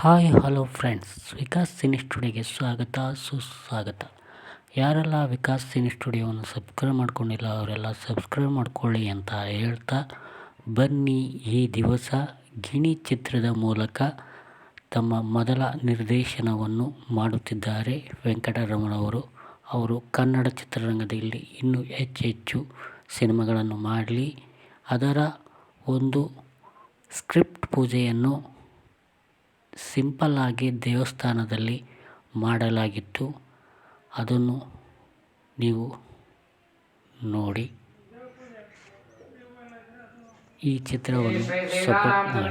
Hi, hello friends. Vikas cine ಸ್ಟುಡಿಯೋಗೆ ಸ್ವಾಗತ, ಸುಸ್ವಾಗತ. ಯಾರೆಲ್ಲ ವಿಕಾಸ್ ಸಿನಿ ಸ್ಟುಡಿಯೋವನ್ನು ಸಬ್ಸ್ಕ್ರೈಬ್ ಮಾಡ್ಕೊಂಡಿಲ್ಲ, ಅವರೆಲ್ಲ ಸಬ್ಸ್ಕ್ರೈಬ್ ಮಾಡ್ಕೊಳ್ಳಿ ಅಂತ ಹೇಳ್ತಾ ಬನ್ನಿ ಈ ದಿವಸ ಗಿಣಿ ಚಿತ್ರದ ಮೂಲಕ ತಮ್ಮ ಮೊದಲ ನಿರ್ದೇಶನವನ್ನು ಮಾಡುತ್ತಿದ್ದಾರೆ ವೆಂಕಟರಮಣವರು ಅವರು ಕನ್ನಡ ಚಿತ್ರರಂಗದಲ್ಲಿ ಇನ್ನೂ ಹೆಚ್ಚು ಹೆಚ್ಚು ಸಿನಿಮಾಗಳನ್ನು ಮಾಡಲಿ. ಅದರ ಒಂದು ಸ್ಕ್ರಿಪ್ಟ್ ಪೂಜೆಯನ್ನು ಸಿಂಪಲ್ಲಾಗಿ ದೇವಸ್ಥಾನದಲ್ಲಿ ಮಾಡಲಾಗಿತ್ತು. ಅದನ್ನು ನೀವು ನೋಡಿ. ಈ ಚಿತ್ರವನ್ನು ಸಪೋರ್ಟ್ ಮಾಡಿ.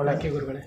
ಶೋಭನ ಶೋಭಮಾನ ಕಲ್ಯಾಣಃ ಶತಂ ದೇವ ಶತಂ ದೇವ ಸುಖೀ ಭವ ಸುಖೀ ಭವ ಸರ್ವೇ ಜನಾಃ ಸುಖಿನೋ ಭವಂತು ಸಮಸ್ತ ಸನ್ಮಂಗಳಾನಿ ಭವಂತು ಎಲ್ಲರಿಗೂ ಒಳ್ಳೆಯದಾಗಲಿ ವಿಶೇಷವಾಗಿ ಗಣೇಶ ಚಿತ್ರ ತಂಡಕ್ಕೆ ಒಳ್ಳೆಯದಾಗಲಿ ವೆಂಕಟರಮಣ ಅವರ ಸಹಕುಟುಂಬ ಕೂಡ ಭಗವಂತನ ಆಯಸ್ಸು ಆರೋಗ್ಯ ಭಾಗ್ಯವನ್ನು ಕೊಟ್ಟು ಕಾಪಾಡಿ ಒಳ್ಳೆಯ ಗುರುಗಳೇ